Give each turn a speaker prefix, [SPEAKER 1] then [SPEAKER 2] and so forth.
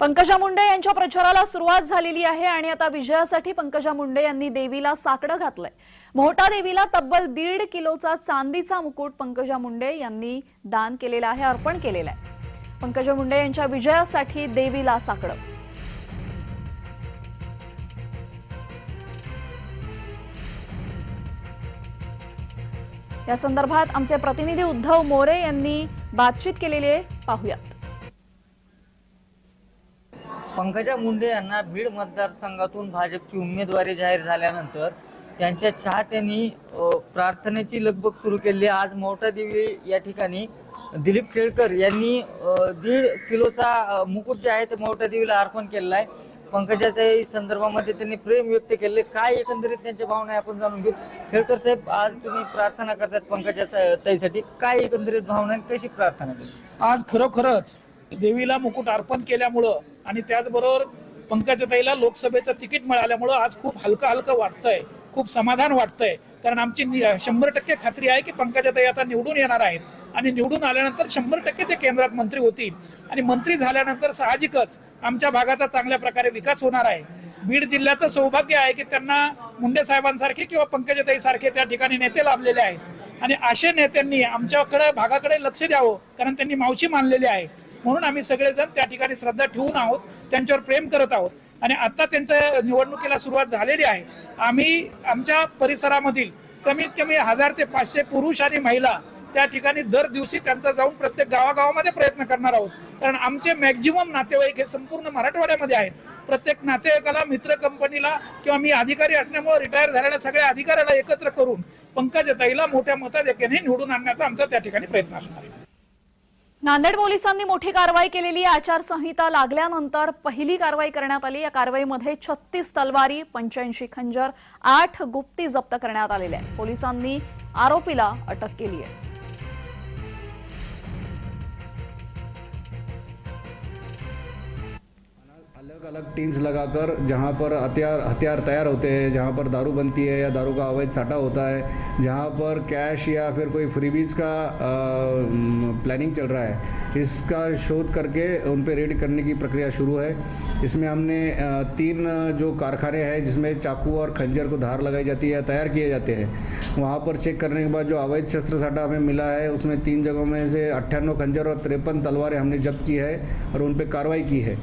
[SPEAKER 1] पंकजा मुंडे यांच्या प्रचाराला सुरुवात झालेली आहे आणि आता विजयासाठी पंकजा मुंडे यांनी देवीला साकडं घातलंय. मोहटा देवीला तब्बल दीड किलोचा चांदीचा मुकुट पंकजा मुंडे यांनी दान केलेला आहे अर्पण केलेला आहे. पंकजा मुंडे यांच्या विजयासाठी देवीला साकडं. या संदर्भात आमचे प्रतिनिधी उद्धव मोरे यांनी बातचीत केलेली आहे. पाहुयात.
[SPEAKER 2] पंकजा मुंडे यांना बीड मतदारसंघातून भाजपची उमेदवारी जाहीर झाल्यानंतर त्यांच्या चाहत्यांनी प्रार्थनेची लगबग सुरू केली. आहे. आज मोठा देवी या ठिकाणी दिलीप केळकर यांनी दीड किलोचा मुकुट जे आहे ते मोठ्या देवीला अर्पण केलेला आहे. पंकजाच्या संदर्भामध्ये त्यांनी प्रेम व्यक्त केले. काय एकंदरीत त्यांच्या भावना आहे आपण जाणून घेऊ. केळकर साहेब आज तुम्ही प्रार्थना करतात पंकजाच्या ताईसाठी. काय एकंदरीत भावना आहे कशी प्रार्थना केली
[SPEAKER 3] आज खरोखरच देवीला मुकुट अर्पण केल्यामुळं आणि त्याचबरोबर पंकजताईला लोकसभेचं तिकीट मिळाल्यामुळं आज खूप हलकं हलकं वाटतंय. खूप समाधान वाटतंय. कारण आमची शंभर टक्के खात्री आहे की पंकजाताई आता निवडून येणार आहेत. आणि निवडून आल्यानंतर शंभर टक्के ते केंद्रात मंत्री होतील. आणि मंत्री झाल्यानंतर साहजिकच आमच्या भागाचा चांगल्या प्रकारे विकास होणार आहे. बीड जिल्ह्याचं सौभाग्य आहे की त्यांना मुंडे साहेबांसारखे किंवा पंकजाताई सारखे त्या ठिकाणी नेते लाभलेले आहेत. आणि असे नेत्यांनी आमच्याकडे भागाकडे लक्ष द्यावं कारण त्यांनी मावशी मानलेली आहे. म्हणून आम्ही सगळेजण त्या ठिकाणी श्रद्धा ठेवून आहोत त्यांच्यावर प्रेम करत आहोत. आणि आता त्यांच्या निवडणुकीला सुरुवात झालेली आहे. आम्ही आमच्या परिसरामधील कमीत कमी हजार ते पाचशे पुरुष आणि महिला त्या ठिकाणी दर दिवशी त्यांचा जाऊन प्रत्येक गावागावामध्ये प्रयत्न करणार आहोत. कारण आमचे मॅक्झिमम नातेवाईक हे संपूर्ण मराठवाड्यामध्ये आहेत. प्रत्येक नातेवाईकाला मित्र कंपनीला किंवा मी अधिकारी असल्यामुळे रिटायर झालेल्या सगळ्या अधिकाऱ्याला एकत्र करून पंकजताईला मोठ्या मताधिक्याने निवडून आणण्याचा आमचा त्या ठिकाणी प्रयत्न असणार आहे.
[SPEAKER 1] नांदेड पोलिसांनी मोठी कारवाई केलेली आचारसंहिता लागल्यानंतर पहिली कारवाई करण्यात आली. या कारवाईमध्ये छत्तीस तलवारी पंच्याऐंशी खंजर आठ गुप्ती जप्त करण्यात आलेल्या आहेत. पोलिसांनी आरोपीला अटक केली आहे.
[SPEAKER 4] अलग अलग टीम्स लगाकर जहाँ पर हथियार हथियार तैयार होते हैं जहाँ पर दारू बनती है या दारू का अवैध साटा होता है जहाँ पर कैश या फिर कोई फ्रीबीज का आ, प्लानिंग चल रहा है इसका शोध करके उन पर रेड करने की प्रक्रिया शुरू है। इसमें हमने तीन जो कारखाने हैं जिसमें चाकू और खंजर को धार लगाई जाती है तैयार किए जाते हैं वहाँ पर चेक करने के बाद जो अवैध शस्त्र साटा हमें मिला है उसमें तीन जगहों में से अट्ठानवे खंजर और तिरपन तलवारें हमने जब्त की है और उन पर कार्रवाई की है।